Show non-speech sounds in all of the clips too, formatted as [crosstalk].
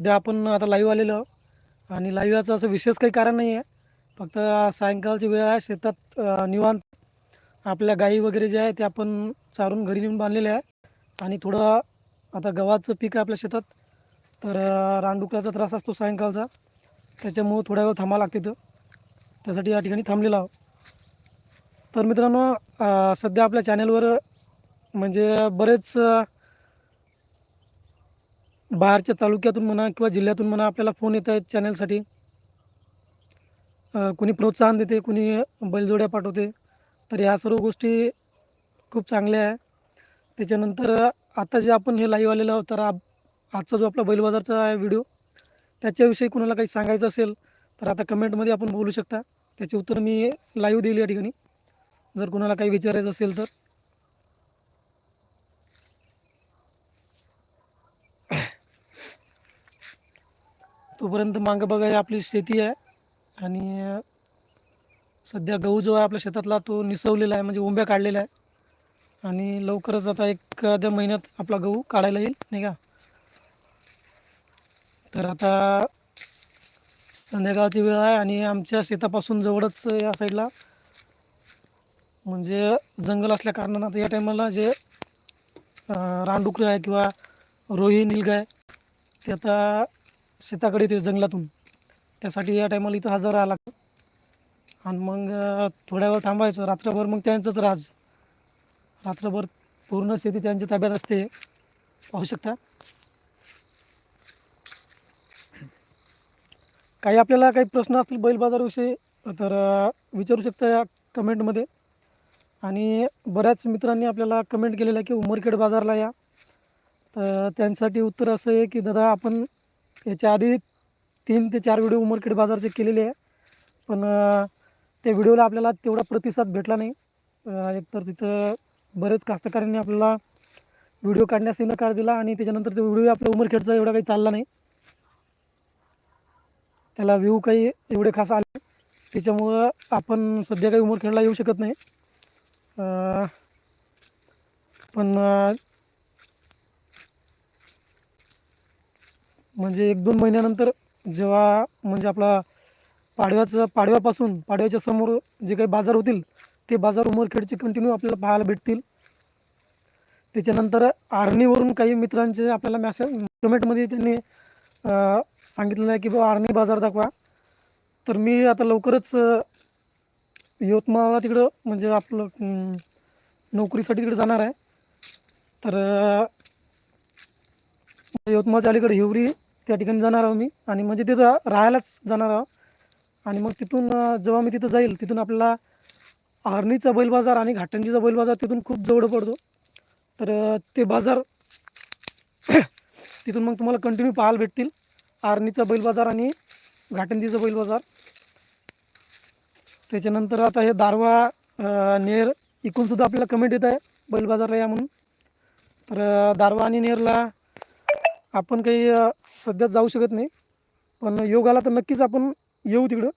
सध्या आपण आता लाईव्ह आलेलो आहोत. आणि लाईव्ह याचं असं विशेष काही कारण नाही आहे फक्त सायंकाळची वेळ आहे शेतात निवांत आपल्या गाई वगैरे जे आहे ते आपण चारून घरी नेऊन बांधलेले आहे आणि थोडं आता गव्हाचं पीक आहे आपल्या शेतात तर रानडुकराचा त्रास असतो सायंकाळचा. त्याच्यामुळं थोड्या वेळ थांबावं लागते तर त्यासाठी या ठिकाणी थांबलेलो आहोत. तर मित्रांनो सध्या आपल्या चॅनलवर म्हणजे बरेच बाहेरच्या तालुक्यातून म्हणा किंवा जिल्ह्यातून म्हणा आपल्याला फोन येत आहेत चॅनलसाठी कुणी प्रोत्साहन देते कुणी बैलजोड्या पाठवते. तर ह्या सर्व गोष्टी खूप चांगल्या आहे. त्याच्यानंतर आता जे आपण हे लाईव्ह आलेलो आहोत तर आजचा जो आपला बैलबाजारचा आहे व्हिडिओ त्याच्याविषयी कुणाला काही सांगायचं असेल तर आता कमेंटमध्ये आपण बोलू शकता. त्याचे उत्तर मी लाईव्ह देईल या ठिकाणी. जर कुणाला काही विचारायचं असेल तर. तोपर्यंत मागं बघा आपली शेती आहे. आणि सध्या गहू जो आहे आपल्या शेतातला तो निसवलेला आहे म्हणजे उंब्या काढलेल्या आहे आणि लवकरच आता एखाद्या महिन्यात आपला गहू काढायला येईल नाही का? तर आता संध्याकाळची वेळ आहे आणि आमच्या शेतापासून जवळच या साईडला म्हणजे जंगल असल्या कारणानं आता या टायमाला जे रानडुकरे रानडुकरं आहे किंवा रोही निलगाय ते आता शेताकडे येते जंगलातून. त्यासाठी या टायमाला इथं हजर राहावं लागतं. आणि मग थोड्या वेळ थांबायचं. रात्रभर मग त्यांचंच राज. रात्रभर पूर्ण शेती त्यांच्या ताब्यात असते. पाहू शकता. काही आपल्याला काही प्रश्न असतील बैल बाजाराविषयी तर विचारू शकता या कमेंटमध्ये आणि बऱ्याच मित्रांनी आपल्याला कमेंट केलेलं आहे की उमरखेड बाजारला या. तर त्यांसाठी उत्तर असं आहे की दादा आपण याच्या आधी तीन ते चार व्हिडिओ उमरखेड बाजारचे केलेले आहे. पण त्या व्हिडिओला आपल्याला तेवढा प्रतिसाद भेटला नाही. एकतर तिथं बरेच कास्तकारांनी आपल्याला व्हिडिओ काढण्यास नकार दिला आणि त्याच्यानंतर तो व्हिडिओ आपल्या उमरखेडचा एवढा काही चालला नाही. त्याला व्ह्यू काही एवढे खास आले त्याच्यामुळं आपण सध्या काही उमरखेडला येऊ शकत नाही. पण म्हणजे एक दोन महिन्यानंतर जेव्हा म्हणजे आपला पाडव्याचं पाडव्यापासून पाडव्याच्या समोर जे काही बाजार होतील ते बाजार उमरखेडचे कंटिन्यू आपल्याला पाहायला भेटतील. त्याच्यानंतर आर्णीवरून काही मित्रांचे आपल्याला मॅसेज कमेंटमध्ये त्यांनी सांगितलेलं आहे की बाबा आर्णी बाजार दाखवा. तर मी आता लवकरच यवतमाळला तिकडं म्हणजे आपलं नोकरीसाठी तिकडे जाणार आहे. तर यवतमाळच्या अलीकडे हिवरी त्या ठिकाणी जाणार आहो मी. आणि म्हणजे तिथं राहायलाच जाणार आहो. आणि मग तिथून जेव्हा मी तिथं जाईल तिथून आपल्याला आरणीचा बैल बाजार आणि घाटंजीचा बैल बाजार तिथून खूप जवळ पडतो. तर ते बाजार [coughs] तिथून मग तुम्हाला कंटिन्यू पाहायला भेटतील. आरणीचा बैल बाजार आणि घाटंजीचा बैल बाजार त्याच्यानंतर आता हे दारवा नेर इकूनसुद्धा आपल्याला कमेंट येत आहे बैल बाजारला या म्हणून. तर दारवा आणि नेरला आपण काही सध्या जाऊ शकत नाही पण योग आला तर नक्कीच आपण येऊ तिकडं.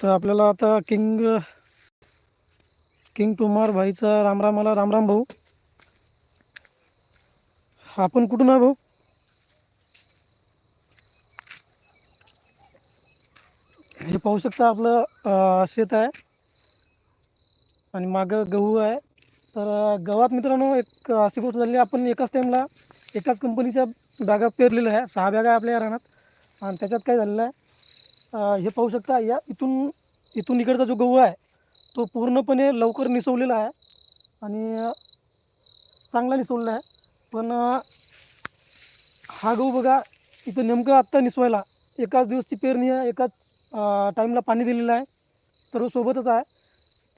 तर आपल्याला आता किंग किंग टुमार भाईचा रामरामाला रामराम भाऊ. आपण कुठून आहे भाऊ? हे पाहू शकता आपलं शेत आहे. आणि मागं गहू आहे. तर गव्हात मित्रांनो एक अशी गोष्ट झाली आपण एकाच टाईमला एकाच कंपनीच्या बॅगा पेरलेल्या आहे सहा बॅगा आपल्या या रानात. आणि त्याच्यात काय झालेलं आहे हे पाहू शकता या इथून इथून इकडचा जो गहू आहे तो पूर्णपणे लवकर निसवलेला आहे. आणि चांगला निसवलेला आहे. पण हा गहू बघा इथं नेमकं आत्ता निसवायला एकाच दिवसची पेरणी आहे एकाच टाईमला पाणी दिलेलं आहे. सर्व सोबतच आहे.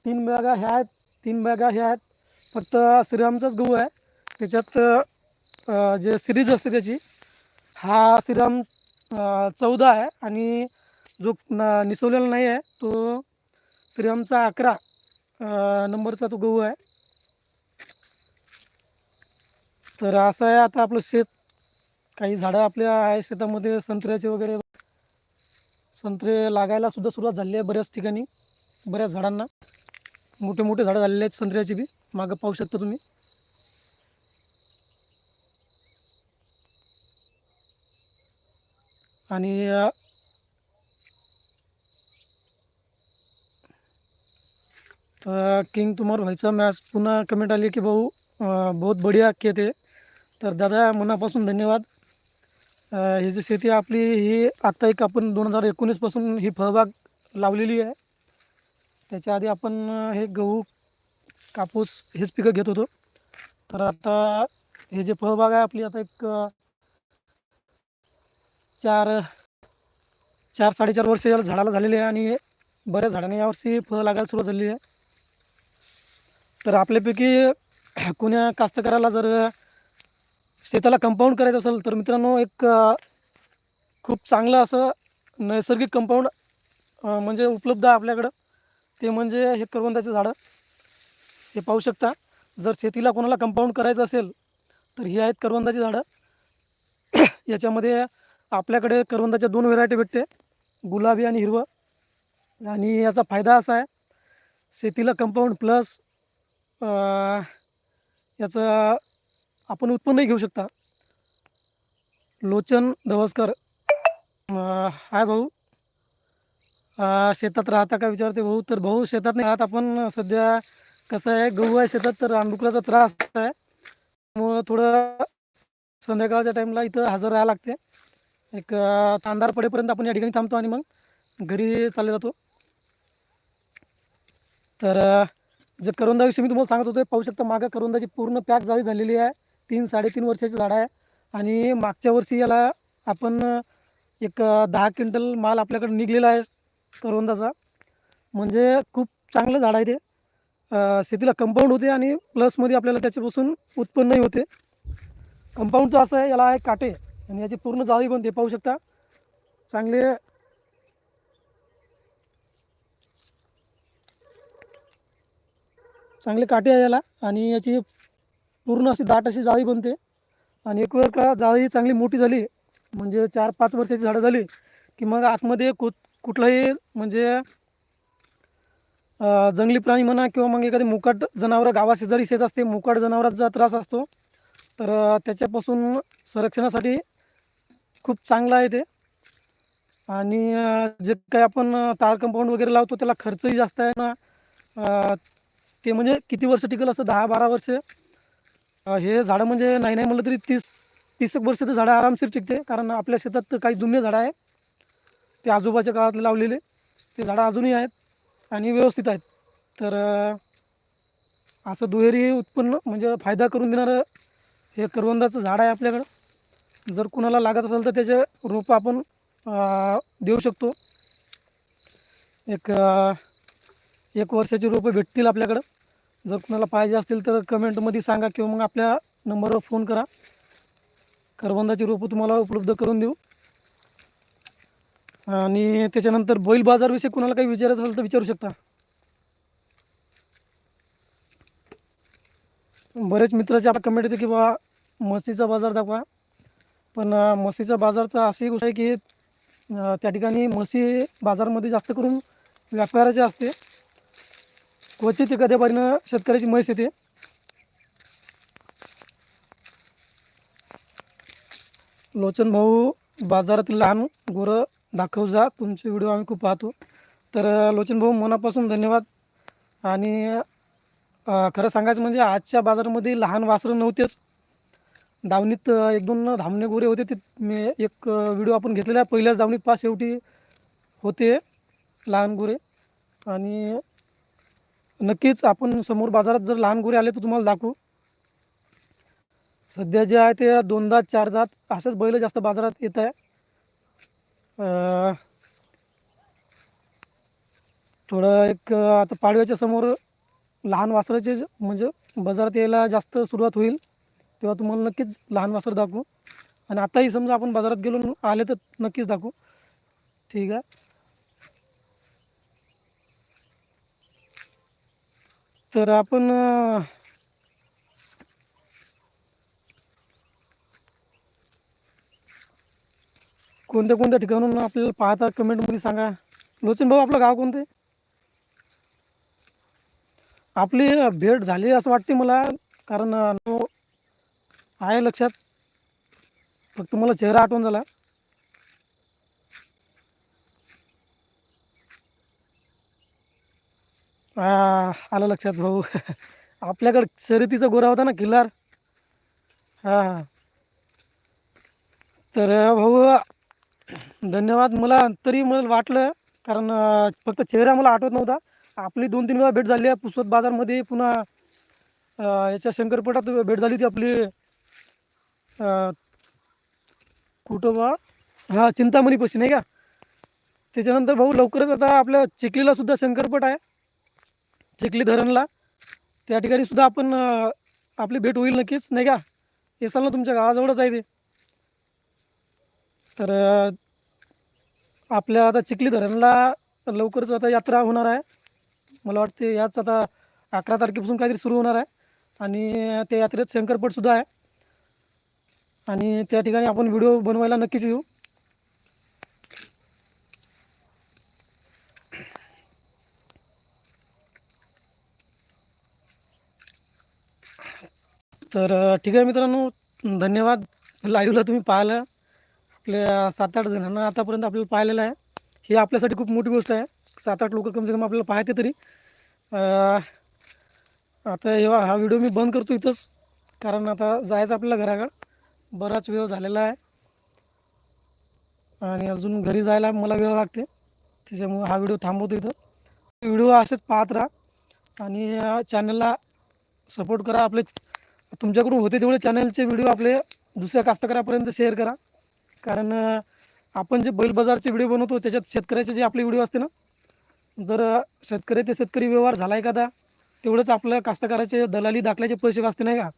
तीन बॅगा ह्या आहेत तीन बॅगा ह्या आहेत. फक्त श्रीरामचाच गहू आहे. त्याच्यात जे सिरीज असते त्याची हा श्रीराम चौदा आहे आणि जो न निसवलेला नाही आहे तो श्रीरामचा अकरा नंबरचा तो गहू आहे. तर असं आहे आता आपलं शेत. काही झाडं आपल्या आहे शेतामध्ये संत्र्याचे वगैरे. संत्रे लागायला सुद्धा सुरुवात झाली आहे बऱ्याच ठिकाणी बऱ्याच झाडांना. मोठे मोठे झाडं झालेले आहेत संत्र्याचे बी. मागं पाहू शकता तुम्ही. आणि तर किंग तुम्हाला व्हायचं मॅच पुन्हा कमेंट आली की भाऊ बहुत बढिया के ते तर दादा मनापासून धन्यवाद. अ, ही जी शेती आपली ही आत्ता एक आपण दोन हजार एकोणीसपासून ही फळबाग लावलेली आहे. त्याच्या आधी आपण हे गहू कापूस हेच पिकं घेत होतो. तर आता हे जे फळबाग आहे आपली आता एक चार चार साडेचार वर्ष याला झाडाला झालेली आहे आणि बऱ्याच झाडांनी यावर्षी फळं लागायला सुरुवात झालेली आहे. तर आपल्यापैकी कोण्या कास्तकाराला जर शेताला कंपाऊंड करायचं असेल तर मित्रांनो एक खूप चांगलं असं नैसर्गिक कंपाऊंड म्हणजे उपलब्ध आहे आपल्याकडं. ते म्हणजे हे करवंदाचे झाडं. हे पाहू शकता. जर शेतीला कोणाला कंपाऊंड करायचं असेल तर ही आहेत करवंदाची झाडं. [coughs] याच्यामध्ये आपल्याकडे करवंदाच्या दोन व्हेरायटी भेटते. गुलाबी आणि हिरवं. आणि याचा फायदा असा आहे शेतीला कंपाऊंड प्लस याचं आपण उत्पन्नही घेऊ शकता. लोचन धवसकर हाय भाऊ. शेतात राहता का विचारते भाऊ तर भाऊ शेतात नाही राहत. आपण सध्या कसं आहे गहू आहे शेतात तर रानडुकराचा त्रास आहे. त्यामुळं थोडं संध्याकाळच्या टाईमला इथं हजर राहायला लागते. एक अं, तांदार पडेपर्यंत आपण या ठिकाणी थांबतो आणि मग घरी चालले जातो. तर जे करवंदाविषयी मी तुम्हाला सांगत होतो पाहू शकता मागं करोंदाची पूर्ण पॅक झाली झालेली आहे. तीन साडेतीन वर्षाची झाड आहे. आणि मागच्या वर्षी याला आपण एक दहा क्विंटल माल आपल्याकडे निघलेला आहे. करवंदाचा म्हणजे खूप चांगलं झाड आहे ते. शेतीला कंपाऊंड होते आणि प्लसमध्ये आपल्याला त्याच्यापासून उत्पन्नही होते. कंपाऊंडचं असं आहे याला आहे काटे. आणि याची पूर्ण जाळी बनते पाहू शकता. चांगले चांगले काटे आहे याला. आणि याची पूर्ण अशी दाट अशी जाळी बनते. आणि एक वेळ का जाळी चांगली मोठी झाली म्हणजे चार पाच वर्षाची झाडं झाली की मग आतमध्ये कोत कुठलंही म्हणजे जंगली प्राणी म्हणा किंवा मग एखादी मुकाट जनावरं गावाशेजारी शेत असते मुकाट जनावरांचा त्रास असतो. तर त्याच्यापासून संरक्षणासाठी खूप चांगलं आहे ते. आणि जे काही आपण तार कंपाऊंड वगैरे लावतो त्याला खर्चही जास्त आहे ना. ते म्हणजे किती वर्ष टिकल असं दहा बारा वर्ष. हे झाडं म्हणजे नाही नाही म्हणलं तरी तीस तीस एक वर्ष तर झाडं आरामशीर टिकते. कारण आपल्या शेतात तर काही जुने झाडं आहे ते आजोबाच्या काळातले लावलेले. ते झाडं अजूनही आहेत आणि व्यवस्थित आहेत. तर असं दुहेरी उत्पन्न म्हणजे फायदा करून देणारं हे करवंदाचं झाड आहे आपल्याकडं. जर कुणाला लागत असेल तर त्याचे रोपं आपण देऊ शकतो. एक एक वर्षाची रोपं भेटतील आपल्याकडं. जर कुणाला पाहिजे असतील तर कमेंटमध्ये सांगा किंवा मग आपल्या नंबरवर फोन करा. करवंदाची रोपं तुम्हाला उपलब्ध करून देऊ. आणि त्याच्यानंतर बैल बाजारविषयी कुणाला काही विचारायचं असेल तर विचारू शकता. बरेच मित्राचे आपल्या कमेंट येते की बा म्हशीचा बाजार दाखवा. पण म्हशीचा बाजारचा अशी गोष्ट आहे की त्या ठिकाणी म्हशी बाजारमध्ये जास्त करून व्यापाराचे असते. क्वचित एखाद्या बारीनं शेतकऱ्याची म्हैस येते. लोचन भाऊ बाजारातील लहान गोरं दाखव जा तुमचे व्हिडिओ आम्ही खूप पाहतो. तर लोचनभाऊ लोचन भाऊ मनापासून धन्यवाद. आणि खरं सांगायचं म्हणजे आजच्या बाजारामध्ये लहान वासरं नव्हतेच. दावणीत एक दोन धामणे गोरे होते. ते मी एक व्हिडिओ आपण घेतलेला आहे. पहिल्याच दावणीत पाच शेवटी होते लहान गोरे. आणि नक्कीच आपण समोर बाजारात जर लहान गोरे आले तर तुम्हाला दाखवू. सध्या जे आहे ते दोन दात चार दात असंच बैल जास्त बाजारात येत आहे. थोडं एक आता पाडव्याच्या समोर लहान वासराचे म्हणजे बाजारात यायला जास्त सुरुवात होईल तेव्हा तुम्हाला नक्कीच लहान वासर दाखवू. आणि आताही समजा आपण बाजारात गेलो आले तर नक्कीच दाखवू. ठीक आहे. तर आपण कोणत्या कोणत्या ठिकाणून आपल्याला पाहता कमेंटमध्ये सांगा. लोचन भाऊ आपलं गाव कोणतं आपली भेट झाली असं वाटते मला कारण तो आहे लक्षात. फक्त मला चेहरा आठवण झाला. आलं लक्षात भाऊ. [laughs] आपल्याकडे शर्यतीचा गोरा होता ना किल्लार. हां. तर भाऊ धन्यवाद. मला तरी मला वाटलं कारण फक्त चेहरा मला आठवत नव्हता. आपली दोन तीन वेळा भेट झाली आहे पुसवत बाजारमध्ये. पुन्हा याच्या शंकरपटात भेट झाली होती आपली अ, कुठं बा? हां नाही का? त्याच्यानंतर भाऊ लवकरच आता आपल्या चिखलीला सुद्धा शंकरपट आहे. चिखली धरणला. त्या ठिकाणी सुद्धा आपण आपली भेट होईल नक्कीच नाही का? येसाल ना तुमच्या गावाजवळच आहे ते. तर आपल्या आता चिखली धरणला लवकरच आता यात्रा होणार आहे. मला वाटते याच आता अकरा तारखेपासून काहीतरी सुरू होणार आहे. आणि त्या यात्रेत शंकरपटसुद्धा आहे. आणि त्या ठिकाणी आपण व्हिडिओ बनवायला नक्कीच येऊ. तर ठीक आहे मित्रांनो. धन्यवाद. लाईव्हला तुम्ही पाहिलं. आपल्या सात आठ जणांना आतापर्यंत आपल्याला पाहिलेलं आहे. हे आपल्यासाठी खूप मोठी गोष्ट आहे. सात आठ लोक कमसे कम आपल्याला पाहते तरी. आता हे हा व्हिडिओ मी बंद करतो इथंच. कारण आता जायचं आपल्याला घराकडं. बराच वेळ झालेला आहे. आणि अजून घरी जायला मला वेळ लागते. त्याच्यामुळं हा व्हिडिओ थांबवतो इथं. व्हिडिओ असेच पाहत राहा. आणि चॅनलला सपोर्ट करा. आपले तुमच्याकडून होते तेवढे चॅनलचे व्हिडिओ आपले दुसऱ्या कास्तकारापर्यंत शेअर करा. कारण आपण जे बैल बाजारचे व्हिडिओ बनवतो त्याच्यात शेतकऱ्याचे जे आपले व्हिडिओ असते ना जर शेतकरी ते शेतकरी व्यवहार झाला एखादा तेवढंच आपल्या कास्तकाराचे दलाली दाखल्याचे पैसे वाचते नाही का?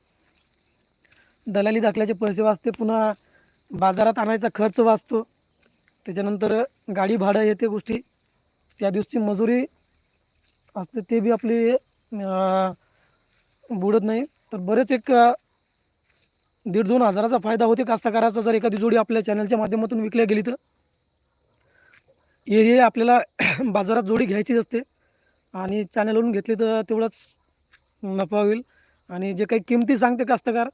दलाली दाखल्याचे पैसे वाचते पुन्हा बाजारात आणायचा खर्च वाचतो त्याच्यानंतर गाडी भाडं येते गोष्टी त्या दिवशी मजुरी असते ते बी आपली बुडत नाही. तर बरेच एक दीड दोन हजाराचा फायदा होते कास्तकाराचा जर एखादी जोडी आपल्या चॅनलच्या माध्यमातून विकल्या गेली तर. हे आपल्याला [clears throat] बाजारात जोडी घ्यायचीच असते. आणि चॅनलवरून घेतली तर तेवढाच नफा होईल. आणि जे काही किमती सांगते कास्तकार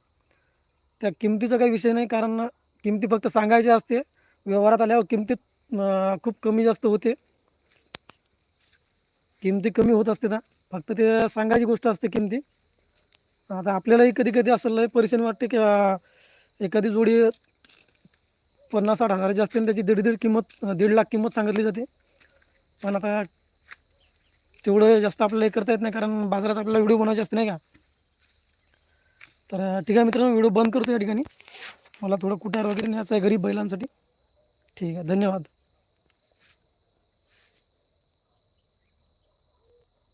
त्या किमतीचा काही विषय नाही कारण किमती फक्त सांगायची असते. व्यवहारात आल्यावर किमतीत खूप कमी जास्त होते. किमती कमी होत असते ना. फक्त ते सांगायची गोष्ट असते किमती. आता आपल्यालाही कधी कधी असं लय परेशानी वाटते की एखादी जोडी पन्नास साठ हजाराची असते आणि त्याची दीड दीड किंमत दीड लाख किंमत सांगितली जाते. पण आता तेवढं जास्त आपल्याला हे करता येत नाही कारण बाजारात आपल्याला व्हिडिओ बनवायचे असते नाही का? तर ठीक आहे मित्रांनो व्हिडिओ बंद करतो या ठिकाणी. मला थोडं कुटार वगैरे न्यायचं आहे घरी बैलांसाठी. ठीक आहे धन्यवाद.